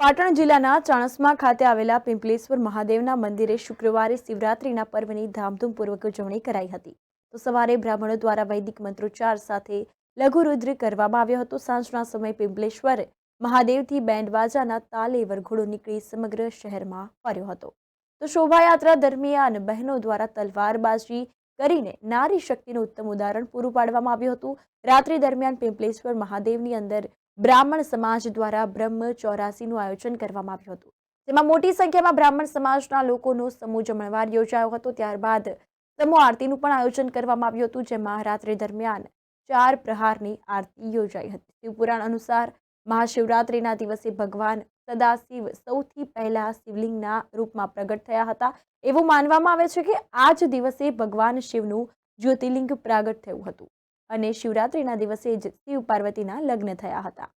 પાટણ જિલ્લાના ચાણસ્મા ખાતે આવેલા પિંપલેશ્વર મહાદેવના મંદિરે શુક્રવારે શિવરાત્રીના પર્વની ધામધૂમપૂર્વક ઉજવણી કરાઈ હતી. તો સવારે બ્રાહ્મણો દ્વારા વૈદિક મંત્રોચ્ચાર સાથે લઘુરુદ્ર કરવામાં આવ્યો હતો. સાંજના સમયે પિંપલેશ્વર મહાદેવથી બેન્ડવાજાના તાલે વરઘોડો નીકળી સમગ્ર શહેરમાં ફર્યો હતો. તો શોભાયાત્રા દરમિયાન બહેનો દ્વારા તલવારબાજી કરીને નારી શક્તિનું ઉત્તમ ઉદાહરણ પૂરું પાડવામાં આવ્યું હતું. રાત્રિ દરમિયાન પિંપલેશ્વર મહાદેવની અંદર બ્રાહ્મણ સમાજ દ્વારા બ્રહ્મ ચોરાસીનું આયોજન કરવામાં આવ્યું હતું. જેમાં મોટી સંખ્યામાં બ્રાહ્મણ સમાજના લોકોનો સમૂહ જમણવાર યોજાયો હતો. ત્યારબાદ સમૂહ આરતીનું પણ આયોજન કરવામાં આવ્યું હતું, જેમાં રાત્રિ દરમિયાન ચાર પ્રહારની આરતી યોજાઈ હતી. શિવપુરાણ અનુસાર મહાશિવરાત્રિના દિવસે ભગવાન સદાશિવ સૌથી પહેલા શિવલિંગના રૂપમાં પ્રગટ થયા હતા. એવું માનવામાં આવે છે કે આ જ દિવસે ભગવાન શિવનું જ્યોતિર્લિંગ પ્રાગટ થયું હતું. અને શિવરાત્રિના દિવસે જ શિવ પાર્વતીના લગ્ન થયા હતા.